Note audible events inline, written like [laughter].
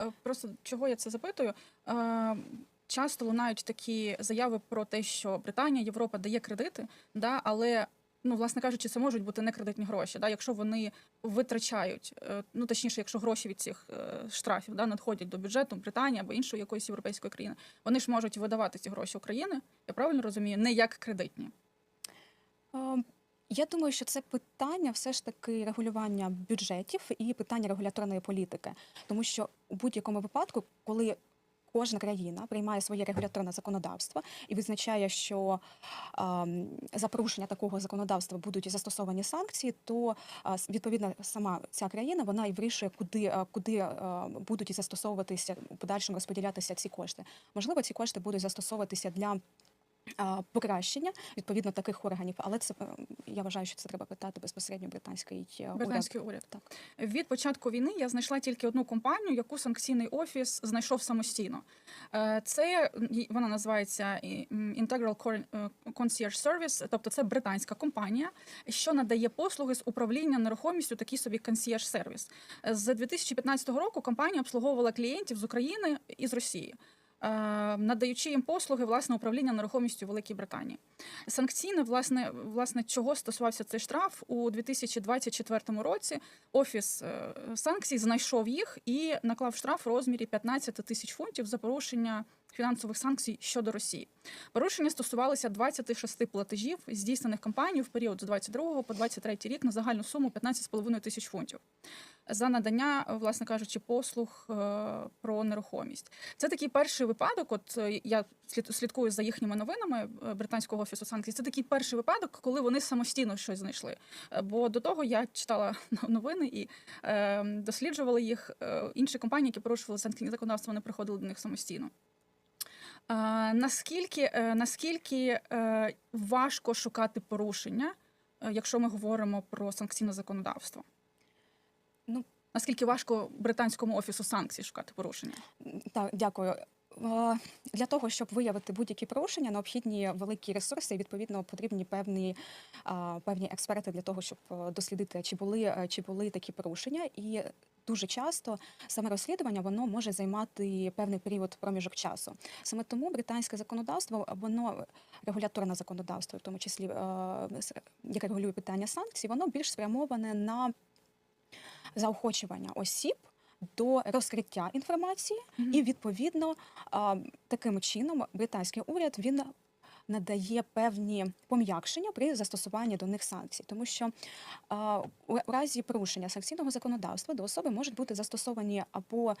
Е, Просто чого я це запитую? Е, Часто лунають такі заяви про те, що Британія, Європа дає кредити, да, але ну, власне кажучи, це можуть бути не кредитні гроші, да, якщо вони витрачають, е, ну точніше, якщо гроші від цих штрафів да, надходять до бюджету Британії або іншої якоїсь європейської країни, вони ж можуть видавати ці гроші України, я правильно розумію, не як кредитні. Е, Я думаю, що це питання все ж таки регулювання бюджетів і питання регуляторної політики, тому що у будь-якому випадку, коли кожна країна приймає своє регуляторне законодавство і визначає, що ем, за порушення такого законодавства будуть застосовані санкції, то с- відповідно сама ця країна вона і вирішує, куди, е, куди е, будуть застосовуватися у подальшому розподілятися ці кошти. Можливо, ці кошти будуть застосовуватися для покращення відповідно таких органів, але це е, я вважаю, що це треба питати безпосередньо британський е, уряд. Британський уряд. Так. Від початку війни я знайшла тільки одну компанію, яку санкційний офіс знайшов самостійно. Е, Це вона називається Integral Concierge Service, тобто це британська компанія, що надає послуги з управління нерухомістю, такий собі concierge сервіс. З 2015 року компанія обслуговувала клієнтів з України і з Росії. Е, Надаючи їм послуги власне управління нерухомістю Великій Британії, санкційне власне власне чого стосувався цей штраф у 2024 році. Офіс е, санкцій знайшов їх і наклав штраф у розмірі 15 тисяч фунтів за порушення фінансових санкцій щодо Росії. Порушення стосувалися 26 платежів, здійснених компанією в період з 22 по 23 рік на загальну суму 15,5 тисяч фунтів за надання, е, власне кажучи, послуг е, про нерухомість. Це такий перший випадок. От е, я слід- слідкую за їхніми новинами британського офісу санкцій. Це такий перший випадок, коли вони самостійно щось знайшли. Бо до того я читала [laughs] новини і е, досліджувала їх. Інші компанії, які порушували санкційне законодавство, вони приходили до них самостійно. Е, наскільки, е, наскільки е, важко шукати порушення, якщо ми говоримо про санкційне законодавство? Ну, Наскільки важко британському офісу санкцій шукати порушення? Так, дякую. Е, Для того, щоб виявити будь-які порушення, необхідні великі ресурси, і відповідно потрібні певні, певні експерти для того, щоб е, дослідити, чи були, е, чи були такі порушення. І дуже часто саме розслідування воно може займати певний період проміжок часу. Саме тому британське законодавство, воно регуляторне законодавство, в тому числі е, яке регулює питання санкцій, воно більш спрямоване на заохочування осіб до розкриття інформації, Мгм. і відповідно таким чином британський уряд він надає певні пом'якшення при застосуванні до них санкцій, тому що у разі порушення санкційного законодавства до особи можуть бути застосовані або